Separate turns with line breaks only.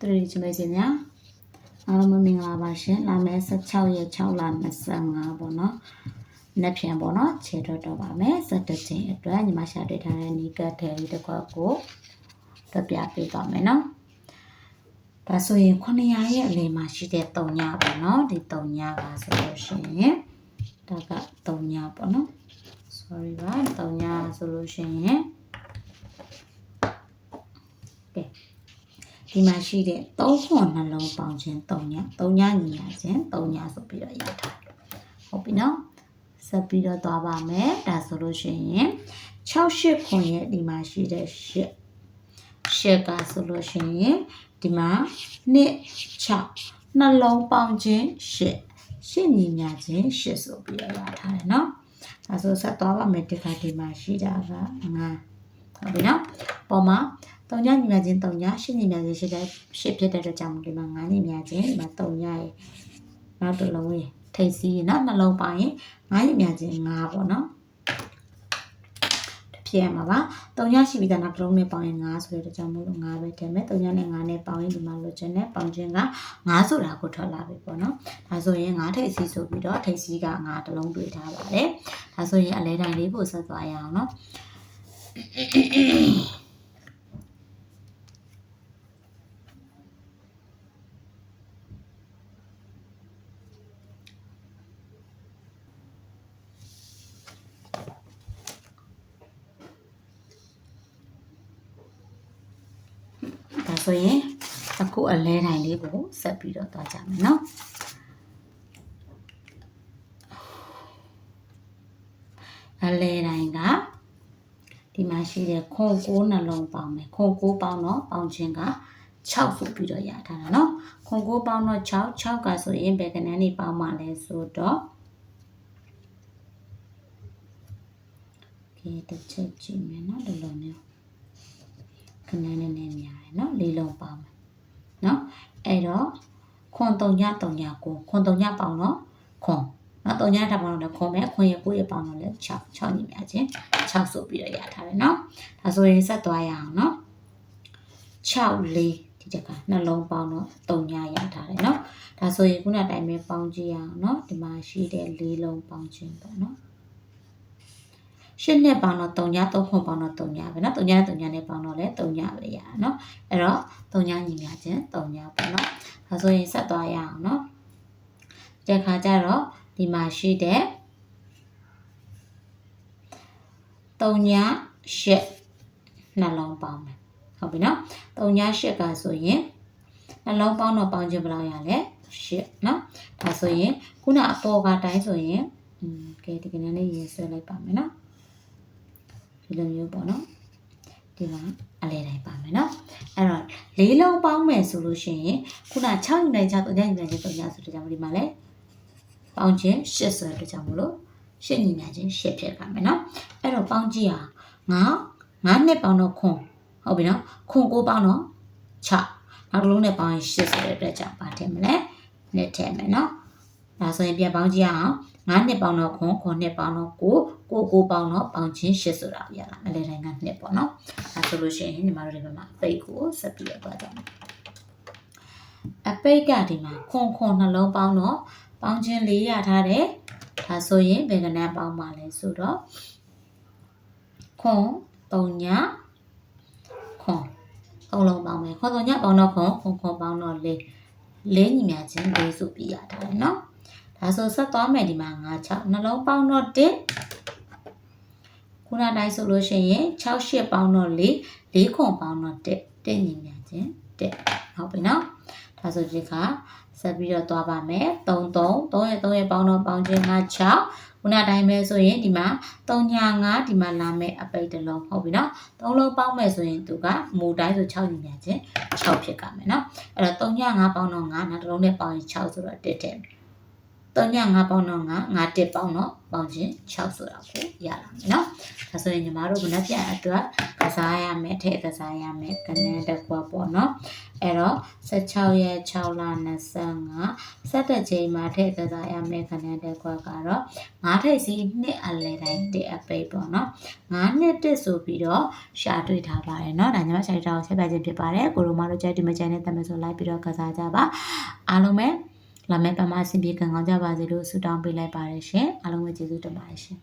တရီချမေစင်ညာအားလုံးပဲမင်္ဂလာပါရှင်လာမယ့်16ရက်6လ25ပေါ့နော်နှစ်ပြန်ပေါ့နော်ခြေထွက်တော့ပါမယ်17ချိန်အတွက်ညီမရှာတွေ့ထားတဲ့နီကတ်ထဲလေးတစ်ခွက်ကိုပြပြပေးပါမယ်နော်ဒါဆိုရင်900ရဲ့အလယ်မှာရှိတဲ့3ညပေါ့နော်ဒီ3ညပါဆိုလို့ရှိရင်ဒါက3ညပေါ့နော် sorry ပါ3ညဆိုလို့ရှိရင်ကဲ ဒီမှာရှိတဲ့3ခွန်နှလုံးပေါင်းခြင်း3ည3ညညီညာခြင်း3ညဆိုပြီးတော့ရထားတယ်ဟုတ်ပြီနော်ဆက်ပြီးတော့သွားပါမယ်ဒါဆိုလို့ရှိရင်6 8ခွန်ရဲ့ဒီမှာရှိတဲ့8 8ကဆိုလို့ရှိရင်ဒီမှာ2 6နှလုံးပေါင်းခြင်း8 8ညီညာခြင်း8ဆိုပြီးတော့ရထားတယ်နော်ဒါဆိုဆက်သွားပါမယ်ဒီကဒီမှာရှိတာက9ဟုတ်ပြီနော်ပေါ်မှာ 3ညညီမြချင်း3ည8ညီမြချင်းရှိတဲ့8ဖြစ်တဲ့အတွက်ကြောင့်ဒီမှာ9ညီမြချင်းဒီမှာ3ညရဲ့နောက်တစ်လုံးရဲ့ထိတ်စီးနော်နှလုံးပိုင်းရင်9ညီမြချင်း9ပေါ့နော်ဖြစ်ရမှာပါ3ညရှိပြီးသားနောက်တစ်လုံးနဲ့ပေါင်းရင်9ဆိုတဲ့အတွက်ကြောင့်မို့လို့9ပဲထည့်မယ်3ညနဲ့9နဲ့ပေါင်းရင်ဒီမှာလိုချင်တဲ့ပေါင်းခြင်းက9ဆိုတာကိုထွက်လာပြီပေါ့နော်ဒါဆိုရင်9ထိတ်စီးဆိုပြီးတော့ထိတ်စီးက9တစ်လုံးတွေ့ထားပါတယ်ဒါဆိုရင်အလဲတိုင်းလေးပို့ဆက်သွားရအောင်နော် ဒါ ဆိုရင်အခုအလဲတိုင်းလေးကိုဆက်ပြီးတော့သွားကြမယ်နော်အလဲတိုင်းကဒီမှာရှိတဲ့ခွန်ကိုးနှလုံးပေါင်းမယ်ခွန်ကိုးပေါင်းတော့ပေါင်းခြင်းက6ဆိုပြီးတော့ရထားတာနော်ခွန်ကိုးပေါင်းတော့6 6ကဆိုရင်ဘယ်ကနန်းနေပေါင်းမှလဲဆိုတော့ဒီတစ်ချက်ကြည့်မယ်နော်ဒီလိုမျိုး ခဏနည်းနည်းများတယ်နော်လေးလုံးပေါင်းမယ်နော်အဲ့တော့ခွန်တုံညတုံညကိုခွန်တုံညပေါင်းတော့ခွန်နော်တုံညထပ်ပေါင်းတော့ခွန်ပဲခွန်ရကိုရပေါင်းတော့လဲ6 6ညီများချင်း6ဆိုပြီးတော့ရထားတယ်နော်ဒါဆိုရင်ဆက်သွားရအောင်နော်6 4ဒီတက်ကနှလုံးပေါင်းတော့တုံညရထားတယ်နော်ဒါဆိုရင်ခုနတိုင်းပဲပေါင်းကြည့်ရအောင်နော်ဒီမှာရှိတဲ့၄လုံးပေါင်းခြင်းပေါ့နော် ၈နဲ့ပေါင်းတော့၃ည၃ခုပေါင်းတော့၃ညပဲเนาะ၃ညနဲ့၃ညနဲ့ပေါင်းတော့လည်း၃ညပဲရအောင်เนาะအဲ့တော့၃ညညီမျှခြင်း၃ညပေါ့เนาะဒါဆိုရင်ဆက်သွားရအောင်เนาะဒီခါကျတော့ဒီမှာရှိတဲ့၃ည၈နှလုံးပေါင်းမယ်ဟုတ်ပြီเนาะ၃ည၈ကဆိုရင်နှလုံးပေါင်းတော့ပေါင်းခြင်းဘယ်လောက်ရလဲ၈เนาะဒါဆိုရင်ခုနအပေါ်ကတိုင်းဆိုရင်อืมကဲဒီကနေ့လေးရေးဆွဲလိုက်ပါမယ်เนาะ ဒီလိုမျိုးပေါ့နော်ဒီမှာအလဲတိုင်းပါမယ်နော်အဲ့တော့လေးလုံးပေါင်းမယ်ဆိုလို့ရှိရင်ခုန6ယူနိုင်ချ3ညယူနိုင်ချ3ညဆိုတဲ့ကြောင့်ဒီမှာလဲပေါင်းခြင်း8ဆိုတဲ့ကြောင့်မလို့8ညီများခြင်း8ဖြစ်ပါမယ်နော်အဲ့တော့ပေါင်းကြည့်အောင်ငါ9နှစ်ပေါင်းတော့ခွန်ဟုတ်ပြီနော်ခွန်9ပေါင်းတော့6နောက်တစ်လုံးနဲ့ပေါင်းရင်8ဆိုတဲ့အတွက်ကြောင့်ပါထည့်မလဲနှစ်ထည့်မယ်နော် ဒါဆိုရင်ပြန်ပေါင်းကြည့်အောင်9နှစ်ပေါင်းတော့ခွန်ခွန်နှစ်ပေါင်းတော့9ကိုကိုပေါင်းတော့ပေါင်းချင်း8ဆိုတာရလာအလဲတိုင်းကနှစ်ပေါ့နော်အဲဆိုလို့ရှိရင်ညီမတို့ဒီဘက်မှာအပိတ်ကိုဆက်ပြီးတော့သွားကြမယ်အပိတ်ကဒီမှာခွန်ခွန်နှလုံးပေါင်းတော့ပေါင်းချင်း4ရထားတယ်ဒါဆိုရင်ဘယ်ကနန်းပေါင်းပါလဲဆိုတော့ခွန်3ညခွန်သုံးလုံးပေါင်းမယ်ခွန်3ညပေါင်းတော့ခွန်ခွန်ခွန်ပေါင်းတော့4လေးညီမချင်း၄စုပြရထားတယ်နော် ဒါဆိုဆက်သွားမယ်ဒီမှာ9 6နှလုံးပေါင်းတော့1ခုနတိုင်းဆိုလို့ရှိရင်6 8ပေါင်းတော့4 4ခွန်ပေါင်းတော့1 1ညီမြချင်း1ဟုတ်ပြီနော်ဒါဆိုဒီခါဆက်ပြီးတော့သွားပါမယ်3 3 3ရဲ့3ရဲ့ပေါင်းတော့ပေါင်းခြင်းက6ခုနတိုင်းပဲဆိုရင်ဒီမှာ3ညာ5ဒီမှာလာမယ်အပိတ်တစ်လုံးဟုတ်ပြီနော်3လုံးပေါင်းမယ်ဆိုရင်သူကမူတိုင်းဆို6ညီမြချင်း6ဖြစ်ကြမယ်နော်အဲ့တော့3ညာ5ပေါင်းတော့5နောက်တစ်လုံးနဲ့ပေါင်းရင်6ဆိုတော့1တဲ့ 3ည5ပေါင်းတော့5 5တစ်ပေါင်းတော့ပေါင်းချင်း6ဆိုတာကိုရလာမယ်နော်ဒါဆိုရင်ညီမတို့မနက်ဖြန်အတွက်ကစားရမယ်ထည့်ကစားရမယ်ကနန်းတစ်ခွက်ပေါ့နော်အဲ့တော့16ရက်6လ25စက်တဲ့ချိန်မှာထည့်ကစားရမယ်ကနန်းတစ်ခွက်ကတော့9ထိပ်စီနှစ်အလယ်တိုင်းတစ်အပိတ်ပေါ့နော်9နှစ်တစ်ဆိုပြီးတော့ရှာတွေ့ထားပါတယ်နော်ဒါညီမရှာတွေ့တာကိုဆက်ပြခြင်းဖြစ်ပါတယ်ကိုရိုမာတို့ကြိုက်ဒီမကြိုက်နဲ့တမယ်ဆိုလိုက်ပြီးတော့ကစားကြပါအားလုံးပဲ လာမယ့်ပမာအဆင်ပြေကံကောင်းကြပါစေလို့ဆုတောင်းပေးလိုက်ပါတယ်ရှင်အားလုံးပဲကျေးဇူးတင်ပါတယ်ရှင်